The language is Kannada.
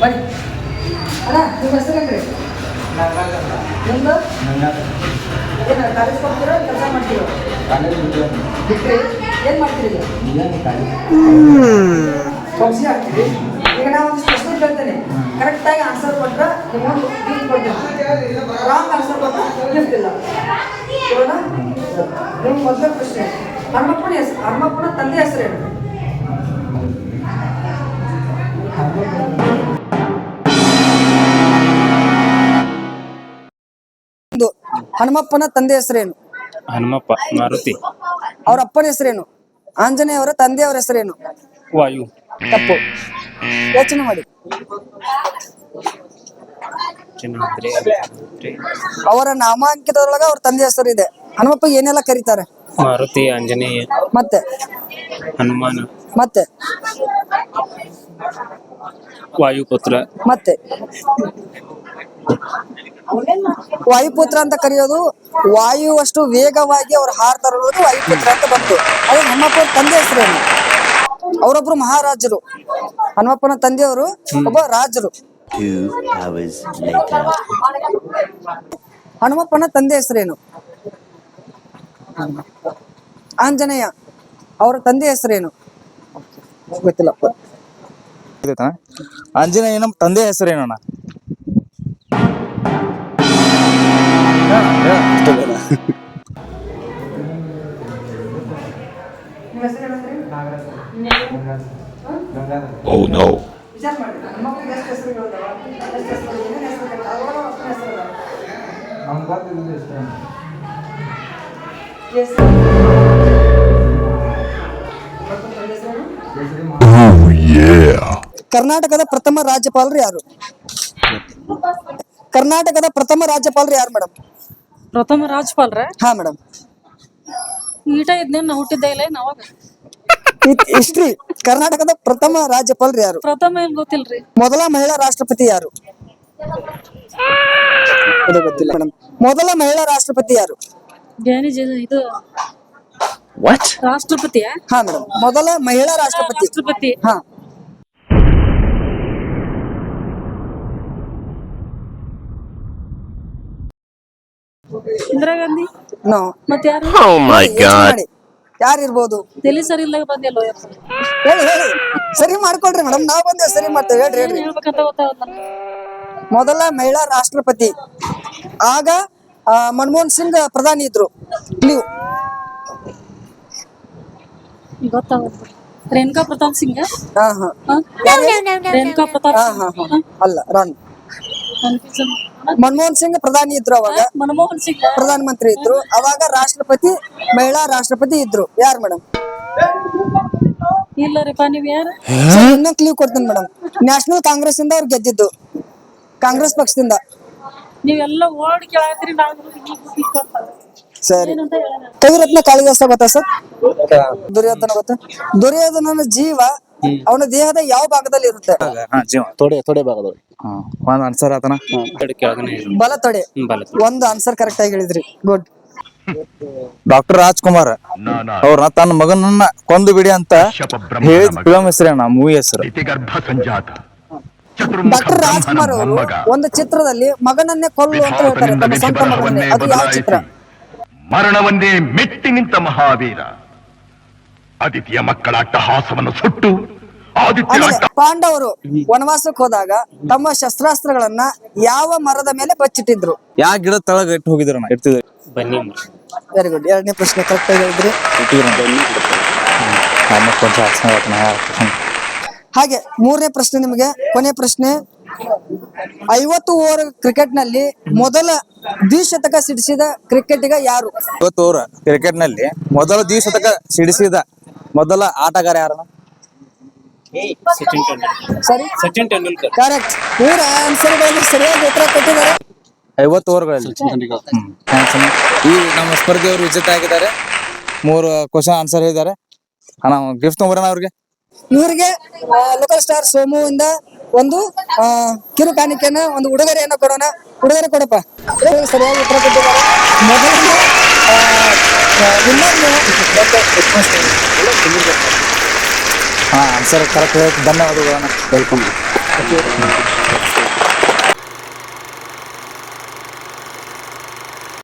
ಬನ್ನಿ. ಅಣ್ಣ, ನಿಮ್ಮ ಹೆಸರೇನ್ರಿ ನಿಮ್ದು? ಏನು ಕಾಲೇಜ್ ಕೆಲಸ ಮಾಡ್ತೀರಾ? ಬಿಟ್ಟರೆ ಏನು ಮಾಡ್ತೀರಿ ಪಬ್ಜಿ ಆಡ್ತೀರಿ ಈಗ ನಾವು ಒಂದು ಪ್ರಶ್ನೆ ಕರೆಕ್ಟಾಗಿ ಆನ್ಸರ್ ಕೊಟ್ರೆ ನಿಮ್ಮೊಂದು ಗಿಫ್ಟ್ ಕೊಡ್ತೇನೆ. ರಾಂಗ್ ಆನ್ಸರ್ ಕೊಟ್ರೆ ಗಿಫ್ಟ್ ಮೊದಲ ಪ್ರಶ್ನೆ. ಹನುಮಪ್ಪನ ಹೆಸರು ಹನುಮಪ್ಪನ ತಂದೆ ಹೆಸರೇನು? ಒಂದು ಹನುಮಪ್ಪನ ತಂದೆ ಹೆಸರೇನು? ಹನುಮಪ್ಪ ಮಾರುತಿ. ಅವರ ಅಪ್ಪನ ಹೆಸರೇನು? ಆಂಜನೇಯ ಅವರ ತಂದೆಯವರ ಹೆಸರೇನು? ವಾಯು. ತಪ್ಪು. ಯೋಚನೆ ಮಾಡಿ. ಅವರ ನಾಮಾಂಕಿತದೊಳಗ ಅವ್ರ ತಂದೆ ಹೆಸರು ಇದೆ. ಹನುಮಪ್ಪ ಏನೆಲ್ಲ ಕರೀತಾರೆ? ಮಾರುತಿ ಆಂಜನೇಯ. ಮತ್ತೆ? ಹನುಮಾನ. ಮತ್ತೆ? ವಾಯುಪುತ್ರ. ಮತ್ತೆ? ವಾಯುಪುತ್ರ ಅಂತ ಕರೆಯೋದು ವಾಯುವಷ್ಟು ವೇಗವಾಗಿ ಅವ್ರು ಹಾರ್ತಾ ಇರೋದು ವಾಯುಪುತ್ರ ಅಂತ ಬಂತು. ಅದೇ ಹನುಮಪ್ಪನ ತಂದೆ ಹೆಸರೇನು ಅವರೊಬ್ರು ಮಹಾರಾಜರು. ಹನುಮಪ್ಪನ ತಂದೆಯವರು ಒಬ್ಬ ರಾಜರು. ಹನುಮಪ್ಪನ ತಂದೆ ಹೆಸರೇನು? ಆಂಜನೇಯ. ಅವರ ತಂದೆ ಹೆಸರೇನು? ಗೊತ್ತಿಲ್ಲಪ್ಪ ಆಂಜನೇಯ ನಮ್ಮ ತಂದೆ ಹೆಸರೇನಣ್ಣ? ತಂದೆ no. ಕರ್ನಾಟಕದ ಪ್ರಥಮ ರಾಜ್ಯಪಾಲರು ಯಾರು? ಕರ್ನಾಟಕದ ಪ್ರಥಮ ರಾಜ್ಯಪಾಲರು ಯಾರು ಮೇಡಮ್ ಪ್ರಥಮ ರಾಜ್ಪಾಲ್ರ? ಹಾ ಮೇಡಮ್ ಈಟ ಇದ್ನೇನ್ ನಾ ಹುಟ್ಟಿದ್ದೆ ಇಲ್ಲ ಏನ್ ಅವಾಗ? ಹಿಸ್ಟ್ರಿ ಕರ್ನಾಟಕದ ಪ್ರಥಮ ರಾಜ್ಯಪಾಲರು ಯಾರು? ಪ್ರಥಮ ಏನ್ ಗೊತ್ತಿಲ್ರಿ? ಮೊದಲ ಮಹಿಳಾ ರಾಷ್ಟ್ರಪತಿ ಯಾರು? ಗೊತ್ತಿಲ್ಲ ಮೇಡಮ್ ಮೊದಲ ಮಹಿಳಾ ರಾಷ್ಟ್ರಪತಿ ಯಾರು? ಡ್ಯಾನಿ ಇದು ರಾಷ್ಟ್ರಪತಿಯ? ಹಾ ಮೇಡಮ್ ಮೊದಲ ಮಹಿಳಾ ರಾಷ್ಟ್ರಪತಿ. ರಾಷ್ಟ್ರಪತಿ. ಹಾ. ಇಂದಿರಾ ಗಾಂಧಿ? ನೋ. ಮತ್ ಯಾರು? ಯಾರಿರ್ಬೋದು? ತಲಿ ಸರಿ ಇಲ್ದಾಗ ಬಂದಿಲ್ಲ ಹೇಳಿ ಹೇಳಿ. ಸರಿ ಮಾಡ್ಕೊಳ್ರಿ ಮೇಡಮ್. ನಾವ್ ಬಂದೆ ಸರಿ ಮಾಡ್ತೇವೆ. ಹೇಳ್ರಿ ಹೇಳ್ರಿ. ಹೇಳ್ಬೇಕಂತ ಗೊತ್ತಾಗಲ್ಲ. ಮೊದಲ ಮಹಿಳಾ ರಾಷ್ಟ್ರಪತಿ. ಆಗ ಆ, ಮನಮೋಹನ್ ಸಿಂಗ್ ಪ್ರಧಾನಿ ಇದ್ರು. ನೀವು? ಗೊತ್ತಾಗಲ್ಲ. ರೇಣುಕಾ ಪ್ರತಾಪ್ ಸಿಂಗ್ ಹಾ ಹಾ. ರೇಣುಕಾ ಪ್ರತಾಪ್ ಹಾ ಹಾ ಹಾ. ಅಲ್ಲ ರಾಣಿ. Confusion. ಮನಮೋಹನ್ ಸಿಂಗ್ ಪ್ರಧಾನಿ ಇದ್ರು ಅವಾಗ. ಮನಮೋಹನ್ ಸಿಂಗ್. ಪ್ರಧಾನ ಮಂತ್ರಿ ಇದ್ರು. ಅವಾಗ ರಾಷ್ಟ್ರಪತಿ ಮಹಿಳಾ ರಾಷ್ಟ್ರಪತಿ ಇದ್ರು. ಯಾರು ಮೇಡಮ್ ಇಲ್ಲ ರೀಪಾ ನೀವ್ ಯಾರು? ಇನ್ನೊಂದು ಕ್ಲೀವ್ ಕೊಡ್ತೀನಿ ಮೇಡಮ್ ನ್ಯಾಷನಲ್ ಕಾಂಗ್ರೆಸ್ ಇಂದ ಅವ್ರು ಗೆದ್ದಿದ್ದು. ಕಾಂಗ್ರೆಸ್ ಪಕ್ಷದಿಂದ. ನೀವೆಲ್ಲ ಓಡ್ ಕೇಳಾತ್ರಿ ಸರಿ. ಕವಿರತ್ನ ಕಾಳಿದಾಸ ಗೊತ್ತಾ ಸರ್? ದುರ್ಯೋಧನ ಗೊತ್ತಾ? ದುರ್ಯೋಧನನ ಜೀವ ಅವನ ದೇಹದ ಯಾವ ಭಾಗದಲ್ಲಿ ಇರುತ್ತೆ? ಹಾ ಜೀವ. ತೊಡೆ ತೊಡೆ ಭಾಗದಲ್ಲಿ ಹಾ ಒಂದ್ ಆನ್ಸರ್ ಆತನ. ಬಲ ತೊಡೆ. ಒಂದು ಆನ್ಸರ್ ಕರೆಕ್ಟ್ ಆಗಿ ಹೇಳಿದ್ರಿ. ಗುಡ್ ಡಾಕ್ಟರ್ ರಾಜ್ಕುಮಾರ್ ಅವ್ರ ತನ್ನ ಮಗನನ್ನ ಕೊಂದು ಬಿಡಿ ಅಂತ ಹೇಳಿದ ಫಿಲಂ ಹೆಸರೇನ ಮೂವಿ ಹೆಸರು. ಗರ್ಭ ಸಂಜಾತ. ಡಾಕ್ಟರ್ ರಾಜ್ಕುಮಾರ್ ಅವರು ಒಂದು ಚಿತ್ರದಲ್ಲಿ ಮಗನನ್ನೇ ಕೊಲ್ಲು ಅಂತ ಹೇಳ್ತಾರೆ ತಮ್ಮ ಸ್ವಂತ ಮಗನನ್ನೇ. ಅದು ಯಾವ ಚಿತ್ರ? ಮರಣವನ್ನೇ ಮೆಟ್ಟಿ ನಿಂತ ಮಹಾವೀರ. ಆದಿತ್ಯ ಮಕ್ಕಳ ಅಟ್ಟಹಾಸವನ್ನು ಸುಟ್ಟು ಆಮೇಲೆ ಪಾಂಡವರು ವನವಾಸಕ್ಕೆ ಹೋದಾಗ ತಮ್ಮ ಶಸ್ತ್ರಾಸ್ತ್ರಗಳನ್ನ ಯಾವ ಮರದ ಮೇಲೆ ಬಚ್ಚಿಟ್ಟಿದ್ರು? ಯಾ ಗಿಡ ತಳಗ ಇಟ್ಟು ಇರ್ತಿದ್ರಿ ಬನ್ನಿ ವೆರಿ ಗುಡ್ ಎರಡನೇ ಪ್ರಶ್ನೆ ಕರೆಕ್ಟ್ ಆಗಿ ಹೇಳಿದ್ರಿ. ಹಾಗೆ ಮೂರನೇ ಪ್ರಶ್ನೆ ನಿಮಗೆ. ಕೊನೆ ಪ್ರಶ್ನೆ. ಐವತ್ತು ಓವರ್ ಕ್ರಿಕೆಟ್ನಲ್ಲಿ ಮೊದಲ ದ್ವಿಶತಕ ಸಿಡಿಸಿದ ಕ್ರಿಕೆಟಿಗ ಯಾರು? ಇವತ್ತು ಓವರ್ ಕ್ರಿಕೆಟ್ನಲ್ಲಿ ಮೊದಲ ದ್ವಿಶತಕ ಸಿಡಿಸಿದ ಮೊದಲ ಆಟಗಾರ ಯಾರ? ಸಚಿನ್ ತೆಂಡೂಲ್ಕರ್. ಸರಿ. ಸಚಿನ್ ತೆಂಡೂಲ್ಕರ್. ಕರೆಕ್ಟ್ ಮೂರ ಆನ್ಸರ್ಗಳಲ್ಲಿ ಸರಿಯಾಗಿ ಉತ್ತರ ಕೊಟ್ಟಿದ್ದಾರೆ. ಐವತ್ತು ಓವರ್ಗಳಲ್ಲಿ ಈ ನಮ್ಮ ಸ್ಪರ್ಧೆಯವರು ವಿಜೇತ ಆಗಿದ್ದಾರೆ. ಮೂರು ಕ್ವಶನ್ ಆನ್ಸರ್ ಹೇಳಿದ್ದಾರೆ. ಅಣ್ಣ ಗಿಫ್ಟ್ ತೊಗೊಂಬರೋಣ ಅವ್ರಿಗೆ. ಇವರಿಗೆ ಲೋಕಲ್ ಸ್ಟಾರ್ ಸೋಮು ಇಂದ ಒಂದು ಕಿರು ಕಾಣಿಕೆಯನ್ನ ಒಂದು ಉಡುಗೊರೆಯನ್ನ ಕೊಡೋಣ. ಉಡುಗೊರೆ ಕೊಡಪ್ಪ. ಸರಿಯಾಗಿ ಉತ್ತರ ಕೊಟ್ಟಿದ್ದಾರೆ. ಮೊದಲನೇ ನೀವು. ಹಾ ಆನ್ಸರ್ ಕರೆಕ್ಟ್ ಧನ್ಯವಾದಗಳು ಅಣ್ಣ. ವೆಲ್ಕಮ್